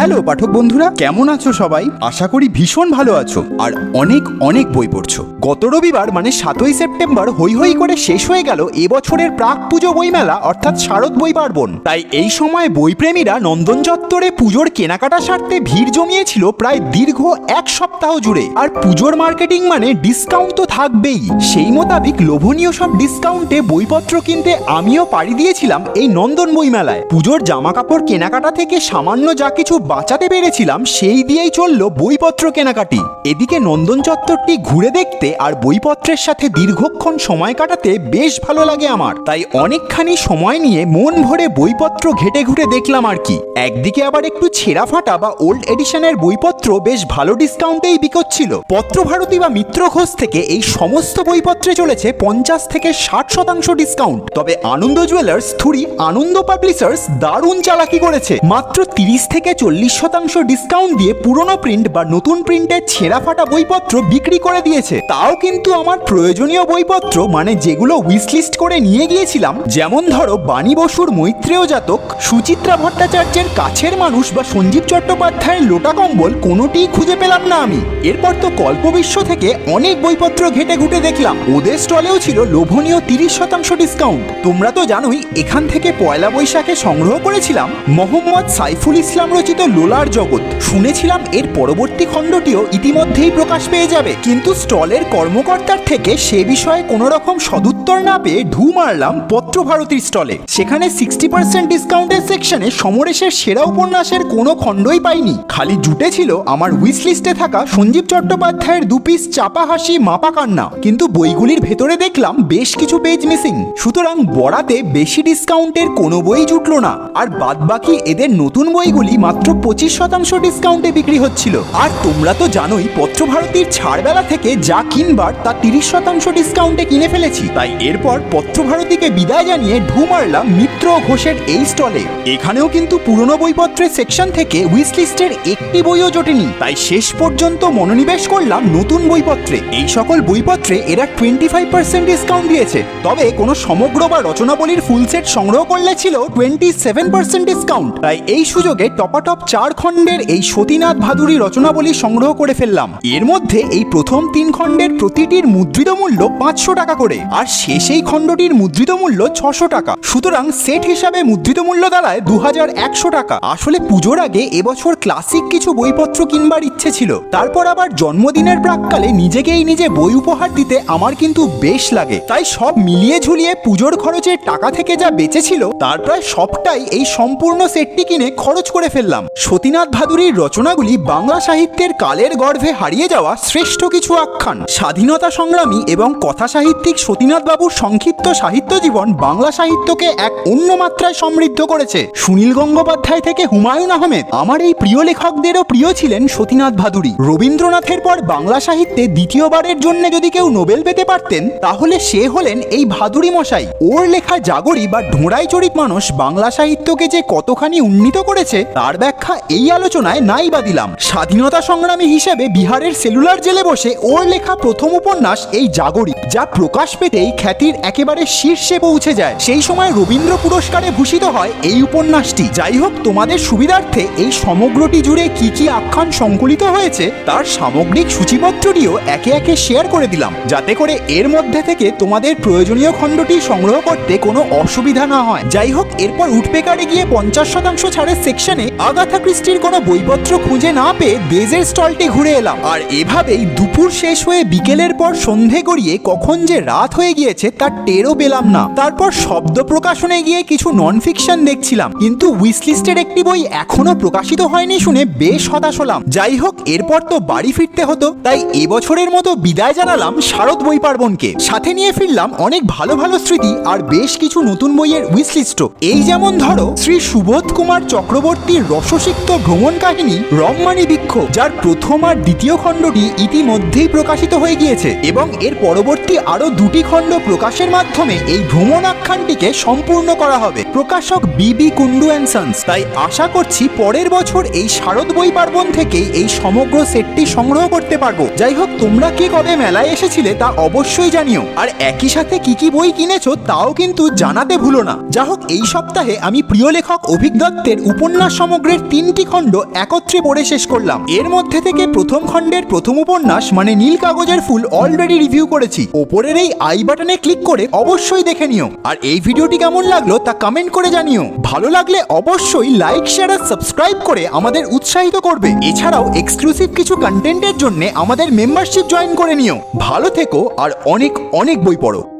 Hello পাঠক বন্ধুরা, কেমন আছো সবাই? আশা করি ভীষণ ভালো আছো আর অনেক অনেক বই পড়ছো। গত রবিবার মানে সাতই সেপ্টেম্বর হই হই করে শেষ হয়ে গেল এবছরের প্রাক পুজো বইমেলা, অর্থাৎ শারদ বই পার্বণ। তাই এই সময় বইপ্রেমীরা নন্দন চত্বরে পুজোর কেনাকাটা সারতে ভিড় জমিয়েছিল প্রায় দীর্ঘ এক সপ্তাহ জুড়ে। আর পুজোর মার্কেটিং মানে ডিসকাউন্ট তো থাকবেই। সেই মোতাবিক লোভনীয় সব ডিসকাউন্টে বইপত্র কিনতে আমিও পাড়ি দিয়েছিলাম এই নন্দন বইমেলায়। পুজোর জামা কাপড় কেনাকাটা থেকে সামান্য যা কিছু বাঁচাতে পেরেছিলাম, সেই দিয়েই চলল বইপত্র কেনাকাটি। এদিকে নন্দন চত্বরটি ঘুরে দেখতে আর বইপত্রের সাথে দীর্ঘক্ষণ সময় কাটাতে বেশ ভালো লাগে আমার। তাই অনেকখানি সময় নিয়ে মন ভরে বইপত্র ঘেটে ঘুরে দেখলাম আর কি। একদিকে আবার একটু ছেঁড়া ফাটা বা ওল্ড এডিশনের বইপত্র বেশ ভালো ডিসকাউন্টেই বিকোচ্ছিল পত্রভারতী বা মিত্র ঘোষ থেকে এই সমস্ত বইপত্রে চলেছে পঞ্চাশ থেকে ষাট শতাংশ ডিসকাউন্ট। তবে আনন্দ জুয়েলার্স, থুরি, আনন্দ পাবলিশার্স দারুণ চালাকি করেছে। মাত্র তিরিশ থেকে চল্লিশ শতাংশ ডিসকাউন্ট দিয়ে পুরনো প্রিন্ট বা নতুন প্রিন্টের ছেঁড়া ফাটা বইপত্র বিক্রি করে দিয়েছে। তাও কিন্তু আমার প্রয়োজনীয় বইপত্র মানে যেগুলো উইসলিস্ট করে নিয়ে গিয়েছিলাম, যেমন ধরো বাণী বসুর মৈত্রেয় জাতক, সুচিত্রা ভট্টাচার্যের কাছের মানুষ বা সঞ্জীব চট্টোপাধ্যায়ের লোটা কম্বল, কোনোটিই খুঁজে পেলাম না আমি। এরপর তো কল্পবিশ্ব থেকে অনেক বইপত্র ঘেটে ঘুটে দেখলাম। ওদের স্টলেও ছিল লোভনীয় তিরিশ শতাংশ ডিসকাউন্ট তোমরা তো জানোই, এখান থেকে পয়লা বৈশাখে সংগ্রহ করেছিলাম মোহাম্মদ সাইফুল ইসলাম রচিত লোলার জগৎ। শুনেছিলাম এর পরবর্তী খণ্ডটিও ইতিমধ্যেই প্রকাশ পেয়ে যাবে। কিন্তু স্টলের কর্মকর্তার থেকে সে বিষয়ে কোনো রকম সদুত্তর না পেয়ে ঢু মারলাম পত্রভারতীর স্টলে। সেখানে সিক্সটি পার্সেন্ট ডিসকাউন্টের সেকশনে সমরেশের সেরা উপন্যাসের কোনো খণ্ডই পাইনি। খালি জুটে ছিল আমার উইশ লিস্টে থাকা সঞ্জীব চট্টোপাধ্যায়ের দু পিস চাপা হাসি, মাপা কান্না। কিন্তু বইগুলির ভেতরে দেখলাম বেশ কিছু পেজ মিসিং সুতরাং বড়াতে বেশি ডিসকাউন্টের কোনো বই জুটলো না। আর বাদবাকি এদের নতুন বইগুলি মাত্র পঁচিশ শতাংশ ডিসকাউন্টে বিক্রি হচ্ছিল। আর তোমরা তো জানোই, পত্রভারতীর ছাড়বেলা থেকে যা কিনবার, তা তিরিশ শতাংশ ডিসকাউন্টে কিনে ফেলেছি। তাই এরপর পত্রভারতীকে বিদায় জানিয়ে ঢু মারলাম মিত্র ঘোষের এই স্টলে এখানেও কিন্তু পুরনো বইপত্রের সেকশন থেকে উইশ লিস্টের একটি বইও জোটেনি। তাই শেষ পর্যন্ত মনোনিবেশ করলাম নতুন বইপত্রে। এই সকল বইপত্রে এরা টোয়েন্টি ফাইভ পার্সেন্ট ডিসকাউন্ট দিয়েছে। তবে কোনো সমগ্র বা রচনাবলীর ফুল সেট সংগ্রহ করলে ছিল টোয়েন্টি সেভেন পার্সেন্ট ডিসকাউন্ট তাই এই সুযোগে টপাটপ চার খণ্ডের এই সতীনাথ ভাদুরী রচনাবলী সংগ্রহ করে ফেললাম। এর মধ্যে এই প্রথম তিন খণ্ডের প্রতিটির মুদ্রিত মূল্য পাঁচশো টাকা করে, আর শেষ এই খণ্ডটির মুদ্রিত মূল্য ছশো টাকা। সুতরাং সেট হিসাবে মুদ্রিত মূল্য দাঁড়ায় দু হাজার একশো টাকা। আসলে পুজোর আগে এবছর ক্লাসিক কিছু বইপত্র কিনবার ইচ্ছে ছিল। তারপর আবার জন্মদিনের প্রাককালে নিজেকেই নিজে বই উপহার দিতে আমার কিন্তু বেশ লাগে। তাই সব মিলিয়ে ঝুলিয়ে পুজোর খরচের টাকা থেকে যা বেঁচেছিল, তার প্রায় সবটাই এই সম্পূর্ণ সেটটি কিনে খরচ করে ফেললাম। সতীনাথ ভাদুরীর রচনাগুলি বাংলা সাহিত্যের কালের গর্ভে হারিয়ে যাওয়া শ্রেষ্ঠ কিছু আখ্যান। স্বাধীনতা সংগ্রামী এবং কথা সাহিত্যিক সতীনাথ বাবুর সংক্ষিপ্ত সাহিত্য জীবন বাংলা সাহিত্যকে এক অন্য মাত্রায় সমৃদ্ধ করেছে। সুনীল গঙ্গোপাধ্যায় থেকে হুমায়ুন আহমেদ আমার এই প্রিয় লেখকদেরও প্রিয় ছিলেন সতীনাথ ভাদুরী। রবীন্দ্রনাথের পর বাংলা সাহিত্যে দ্বিতীয়বারের জন্য যদি কেউ নোবেল পেতে পারতেন, তাহলে সে হলেন এই ভাদুরী মশাই ওর লেখা জাগরি বা ঢোঁড়াই চরিত মানুষ বাংলা সাহিত্যকে যে কতখানি উন্নীত করেছে, তার ব্যাখ্যা এই আলোচনায় নাই বা দিলাম। স্বাধীনতা সংগ্রামী হিসেবে বিহারের সেলুলার জেলে বসে ওর লেখা প্রথম উপন্যাস এই জাগরি, যা প্রকাশ পেতেই খ্যাতির একেবারে শীর্ষে পৌঁছে যায়। সেই সময় রবীন্দ্র পুরস্কারে ভূষিত হয় এই উপন্যাসটি। যাই হোক তোমাদের সুবিধার্থে এই সমগ্রটি জুড়ে কি কি আখ্যান সংকলিত হয়েছে, তার সামগ্রিক সূচিপত্রটিও একে একে শেয়ার করে দিলাম। যাতে করে এর মধ্যে থেকে তোমাদের প্রয়োজনীয় খণ্ডটি সংগ্রহ করতে কোনো অসুবিধা না হয়। যাই হোক এরপর উঠপেকারে গিয়ে পঞ্চাশ শতাংশ ছাড়ের সেকশনে আগাথা ক্রিস্টির কোনো বইপত্র খুঁজে না পেয়ে বেজের স্টলটি ঘুরে এলাম। আর এভাবেই দুপুর শেষ হয়ে বিকেলের পর সন্ধে গড়িয়ে কখন যে রাত হয়ে গিয়েছে তার টেরও পেলাম না। তারপর শব্দ প্রকাশনে গিয়ে কিছু নন ফিকশন দেখছিলাম। কিন্তু উইসলিস্টের একটি বই এখনও প্রকাশিত হয়নি শুনে বেশ হতাশ হলাম। যাই হোক, এরপর তো বাড়ি ফিরতে হতো। তাই এবছরের মতো বিদায় জানালাম শারদ বই পার্বণকে সাথে নিয়ে ফিরলাম অনেক ভালো ভালো স্মৃতি আর বেশ কিছু নতুন বইয়ের উইসলিস্টও এই যেমন ধরো, শ্রী সুবোধ কুমার চক্রবর্তীর রসসিক্ত ভ্রমণ কাহিনী রমমানি বৃক্ষ যার প্রথম আর দ্বিতীয় খণ্ডটি ইতিমধ্যেই প্রকাশিত হয়ে গিয়েছে এবং এর পরবর্তী আরও দুটি খণ্ড প্রকাশের মাধ্যমে এই ভ্রমণ আখ্যানটিকে সম্পূর্ণ করা হবে। প্রকাশক বিবি কুন্ডু অ্যান্ড সন্স, তাই আশা করছি পরের বছর এই শারদ বই পার্বণ থেকেই এই সমগ্র সেটটি সংগ্রহ করতে পারব। যাই হোক, তোমরা কে কবে মেলায় এসেছিলে তা অবশ্যই জানিও। আর একই সাথে কি কি বই কিনেছো তাও কিন্তু জানাতে ভুলো না। যা হোক, এই সপ্তাহে আমি প্রিয় লেখক অভিক দত্তের উপন্যাস সমগ্রের তিনটি খণ্ড একত্রে পড়ে শেষ করলাম। এর মধ্যে থেকে প্রথম খণ্ডের প্রথম উপন্যাস মানে নীল কাগজের ফুল অলরেডি রিভিউ করেছি। ওপরের এই আই বাটনে ক্লিক করে অবশ্যই দেখে নিও। আর এই ভিডিওটি কেমন লাগল তা কমেন্ট করে জানিও। ভালো লাগলে অবশ্যই লাইক শেয়ার আর সাবস্ক্রাইব করে আমাদের উৎসাহিত করবে। এছাড়াও এক্সক্লুসিভ কিছু কন্টেন্টের জন্য আমাদের মেম্বারশিপ জয়েন করে নিও। ভালো থেকো আর অনেক অনেক বই পড়ো।